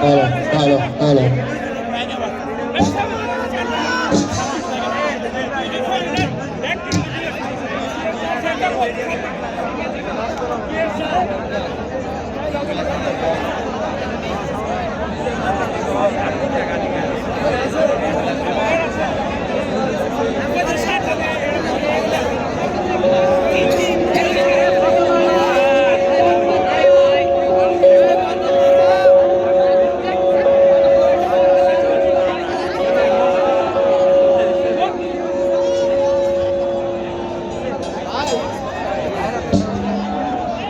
dalo, dalo, dalo.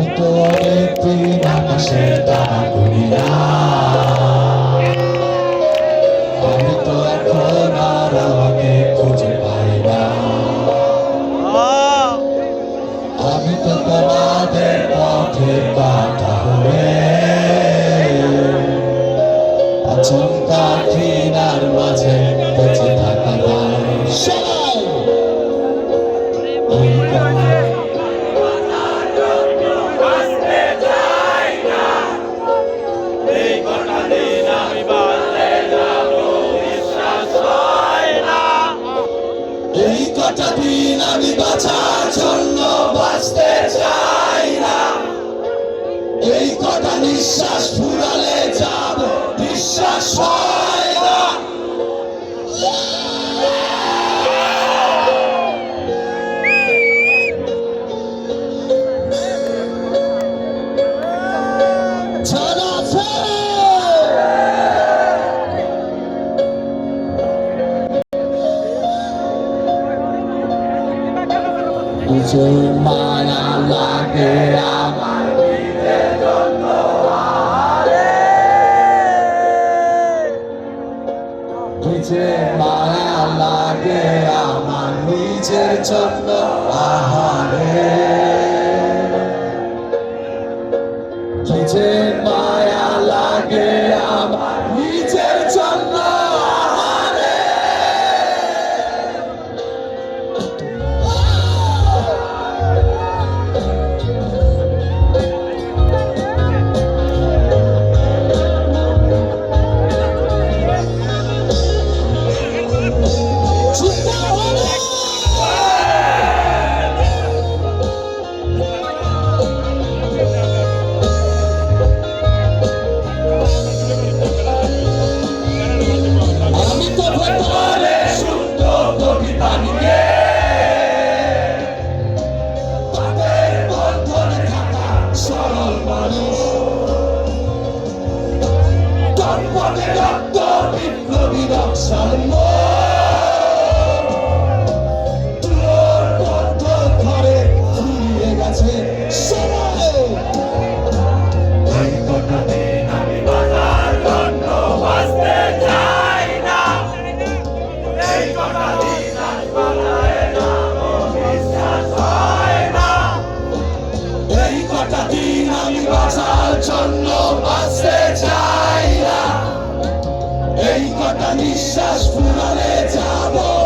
আমি তো অনেকদিন আকাশের তারা আমি বাঁচার জন্য বাঁচতে চুম্বন আল্লাহকে আমার দিতে জন্য আরে নিচে মারা লাগে আমার নিজের জন্য আহারে নিচে মায়া লাগে Watch it up, don't be নিঃশ্বাস পুনরে যাব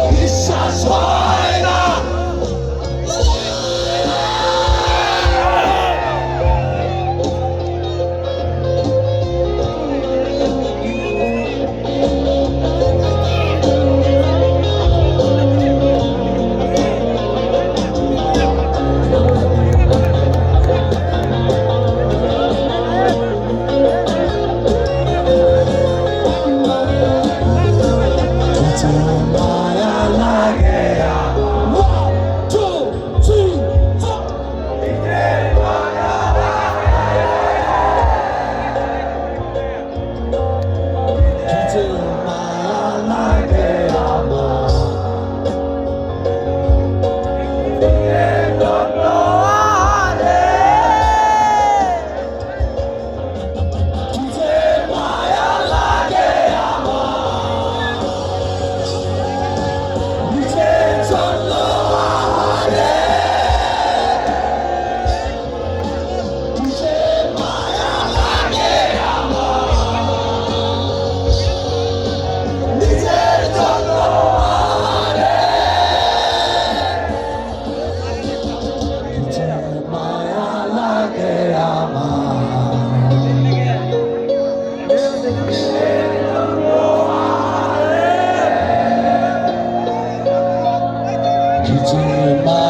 কিছু মা